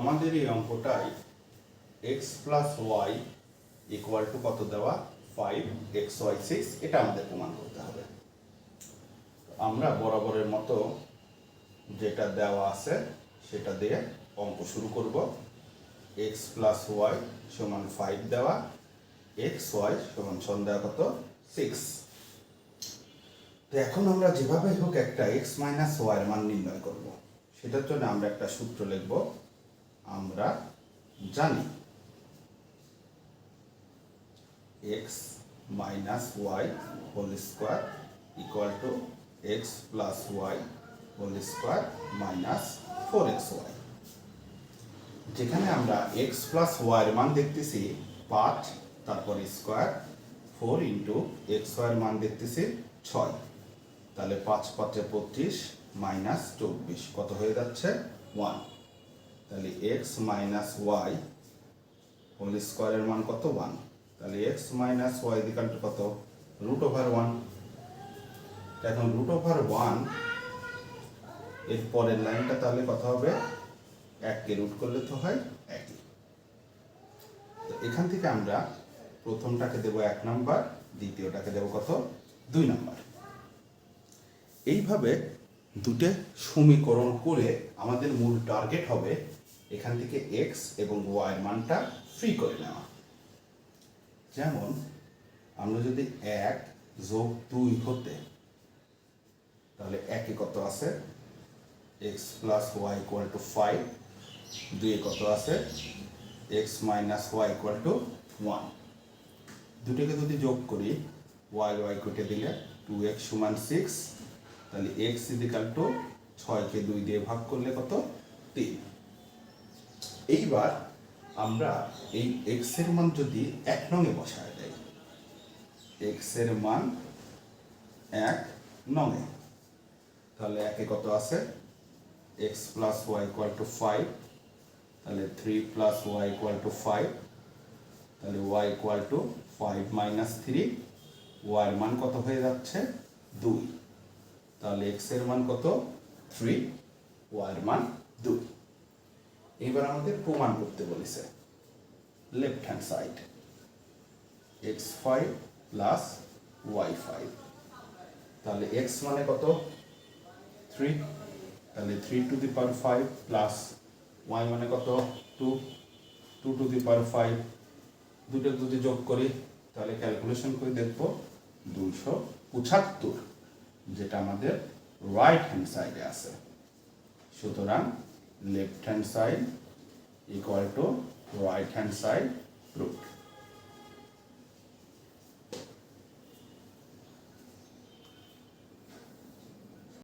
আমাদের এই অঙ্কটাই X plus Y equal to কত দেওয়া? ফাইভ এক্স ওয়াই সিক্স এটা আমাদের প্রমাণ করতে হবে। আমরা বরাবরের মতো যেটা দেওয়া আছে, সেটা দিয়ে অঙ্ক শুরু করব। এক্স প্লাস ওয়াই সমান ফাইভ দেওয়া এক্স ওয়াই সমান সন্ধ্যা কত? সিক্স তো এখন আমরা যেভাবে হোক একটা এক্স মাইনাস ওয়াই মান নির্ণয় করব। সেটার জন্য আমরা একটা সূত্র লিখব। আমরা জানি। X minus y whole square equal to x plus y whole square minus four x y যেখানে আমরা এক্স প্লাস ওয়াইয়ের মান দেখতেছি, পাঁচ, তারপর স্কোয়ার ফোর ইন্টু এক্স ওয়াইয়ের মান দেখতেছি ছয়। তাহলে পাঁচ পাঁচে পঁচিশ মাইনাস চব্বিশ, কত হয়ে যাচ্ছে? ওয়ান তাহলে এক্স মাইনাস ওয়াই হোল স্কোয়ারের মান কত? ওয়ান তাহলে x minus y equal to কত? রুট ওভার ওয়ান এখন রুট ওভার ওয়ানের পরের লাইনটা তাহলে কত হবে? এককে রুট করলে তো হয় একই। তো এখান থেকে আমরা প্রথমটাকে দেব এক নাম্বার দ্বিতীয়টাকে দেব কত? দুই নাম্বার এইভাবে দুটো সমীকরণ করে আমাদের মূল টার্গেট হবে এখান থেকে এক্স এবং ওয়াইয়ের মানটা ফ্রি করে নেওয়া। যেমন, আমরা যদি এক যোগ দুই হতে, তাহলে একে কত আছে x plus y equal to five দুয়ে কত আছে x minus y equal to one দুটোকে যদি যোগ করি ওয়াই ওয়াই কেটে দিলে টু এক্স সমান সিক্স তাহলে এক্স ইদিকাল টু ছয়কে দুই দিয়ে ভাগ করলে কত? তিন। এইবার আমরা এই এক্সের মান যদি এক নঙে বসায় দেয় এক্সের মান এক নঙে, তাহলে একে কত আছে? X plus y equal to five তাহলে three plus y equal to five তাহলে y equal to five minus three ওয়াইয়ের মান কত হয়ে যাচ্ছে? দুই। তাহলে এক্সের মান কত? থ্রি ওয়াইয়ের মান দুই। এবার আমাদের প্রমাণ করতে বলেছে। Left hand side x five plus y five তাহলে এক্স মানে কত? থ্রি তাহলে three to the power five plus y মানে কত? Two two to the power five দুটো যদি যোগ করি, তাহলে ক্যালকুলেশন করে দেখব দুশো পঁচাত্তর। যেটা আমাদের রাইট হ্যান্ড সাইডে আছে। সুতরাং left hand side equal to right hand side root